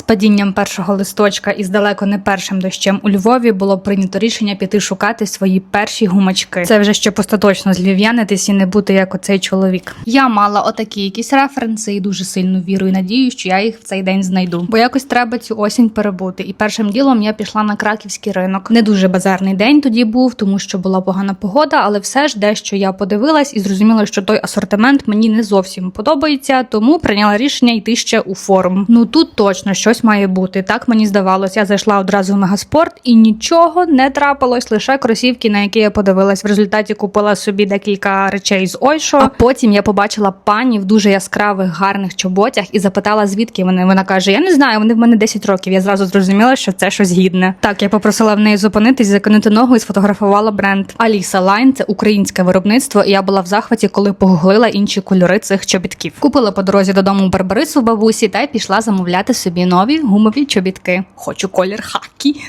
З падінням першого листочка і з далеко не першим дощем у Львові було прийнято рішення піти шукати свої перші гумачки. Це вже щоб остаточно злів'янитись і не бути як оцей чоловік. Я мала отакі якісь референси і дуже сильну віру і надію, що я їх в цей день знайду. Бо якось треба цю осінь перебути. І першим ділом я пішла на краківський ринок. Не дуже базарний день тоді був, тому що була погана погода, але все ж дещо я подивилась і зрозуміла, що той асортимент мені не зовсім подобається, тому прийняла рішення йти ще у форум. Ну тут точно щось має бути. Так мені здавалось. Я зайшла одразу в мегаспорт і нічого не трапилось, лише кросівки, на які я подивилась. В результаті купила собі декілька речей з Ойшо. А потім я побачила пані в дуже яскравих гарних чоботях і запитала, звідки вони. Вона каже: Я не знаю, вони в мене 10 років. Я зразу зрозуміла, що це щось гідне. Так, я попросила в неї зупинитись, закинути ногу і сфотографувала бренд. Аліса Лайн це українське виробництво, і я була в захваті, коли погуглила інші кольори цих чобітків. Купила по дорозі додому барбарису в бабусі та й пішла замовляти собі нові гумові чобітки. Хочу колір хакі.